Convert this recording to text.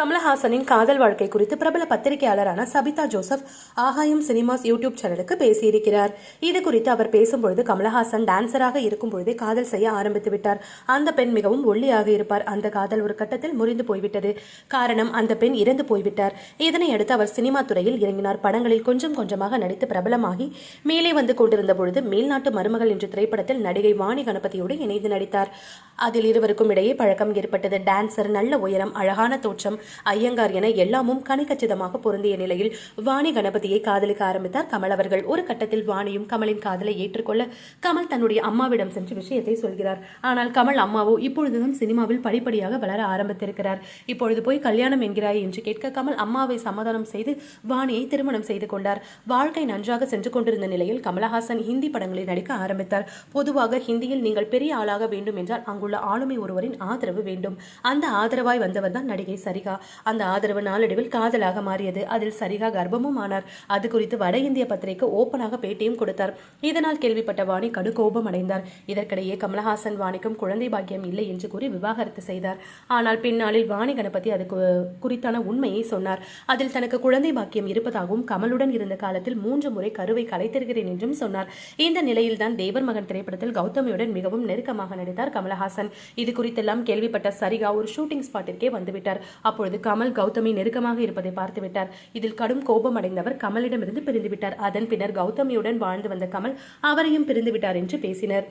கமலஹாசனின் காதல் வாழ்க்கை குறித்து பிரபல பத்திரிகையாளரான Sabitha Joseph Aakayam cinemas YouTube சேனலுக்கு பேசியிருக்கிறார். இது குறித்து அவர் பேசும்பொழுது கமலஹாசன் டான்சராக இருக்கும் பொழுதே காதல் செய்ய ஆரம்பித்து விட்டார். அந்த பெண் மிகவும் ஒல்லியாக இருப்பார். அந்த காதல் ஒரு கட்டத்தில் முறிந்து போய்விட்டது. காரணம் அந்த பெண் இறந்து போய்விட்டார். இதனை அடுத்து அவர் சினிமா துறையில் இறங்கினார். படங்களில் கொஞ்சம் கொஞ்சமாக நடித்து பிரபலமாகி மேலே வந்து கொண்டிருந்த பொழுது மேல்நாட்டு மருமகள் என்ற திரைப்படத்தில் நடிகை வாணி கணபதியோடு இணைந்து நடித்தார். அதில் இருவருக்கும் இடையே பழக்கம் ஏற்பட்டது. டான்சர் நல்ல உயரம் அழகான தோற்றம் ஐயங்கார் என எல்லாமும் கணிக்கச்சிதமாக பொருந்திய நிலையில் வாணி கணபதியை காதலிக்க ஆரம்பித்தார் கமல் அவர்கள். ஒரு கட்டத்தில் வாணியும் கமலின் காதலை ஏற்றுக்கொள்ள கமல் தன்னுடைய அம்மாவிடம் சென்று விஷயத்தை சொல்கிறார். ஆனால் கமல் அம்மாவோ இப்பொழுதுதான் சினிமாவில் படிப்படியாக வளர ஆரம்பித்திருக்கிறார். இப்பொழுது போய் கல்யாணம் என்கிறாய் என்று கேட்க கமல் அம்மாவை சமாதானம் செய்து வாணியை திருமணம் செய்து கொண்டார். வாழ்க்கை நன்றாக சென்று கொண்டிருந்த நிலையில் கமலஹாசன் ஹிந்தி படங்களில் நடிக்க ஆரம்பித்தார். பொதுவாக ஹிந்தியில் நீங்கள் பெரிய ஆளாக வேண்டும் என்றால் அங்குள்ள ஆளுமை ஒருவரின் ஆதரவு வேண்டும். அந்த ஆதரவாய் வந்தவர் தான் நடிகை சரிகா. அந்த ஆதரவு நாளடைவில் காதலாக மாறியது. அதில் சரிகா கர்ப்பமும் ஆனார். அது குறித்து வட இந்திய பத்திரிகை ஓப்பனாக பேட்டியும் கொடுத்தார். இதனால் கேள்விப்பட்ட வாணி கடு கோபம் அடைந்தார். இதற்கிடையே கமலஹாசன் வாணிக்கும் குழந்தை பாக்கியம் இல்லை என்று கூறி விவாகரத்து செய்தார். ஆனால் பின்னாளில் வாணி கணபதி அது குறித்தான உண்மையை சொன்னார். அதில் தனக்கு குழந்தை பாக்கியம் இருப்பதாகவும் கமலுடன் இருந்த காலத்தில் மூன்று முறை கருவை கலைத்திருக்கிறேன் என்றும் சொன்னார். இந்த நிலையில்தான் தேவர் மகன் திரைப்படத்தில் கௌதமியுடன் மிகவும் நெருக்கமாக நடித்தார் கமலஹாசன். இது குறித்தெல்லாம் கேள்விப்பட்ட சரிகா ஒரு ஷூட்டிங் ஸ்பாட்டிற்கே வந்துவிட்டார். அப்பொழுது கமல் கௌதமி நெருக்கமாக இருப்பதை பார்த்துவிட்டார் இதில் கடும் கோபம் அடைந்தவர் கமலிடமிருந்து பிரிந்துவிட்டார் அதன் பின்னர் கௌதமியுடன் வாழ்ந்து வந்த கமல் அவரையும் பிரிந்துவிட்டார் என்று பேசினர்.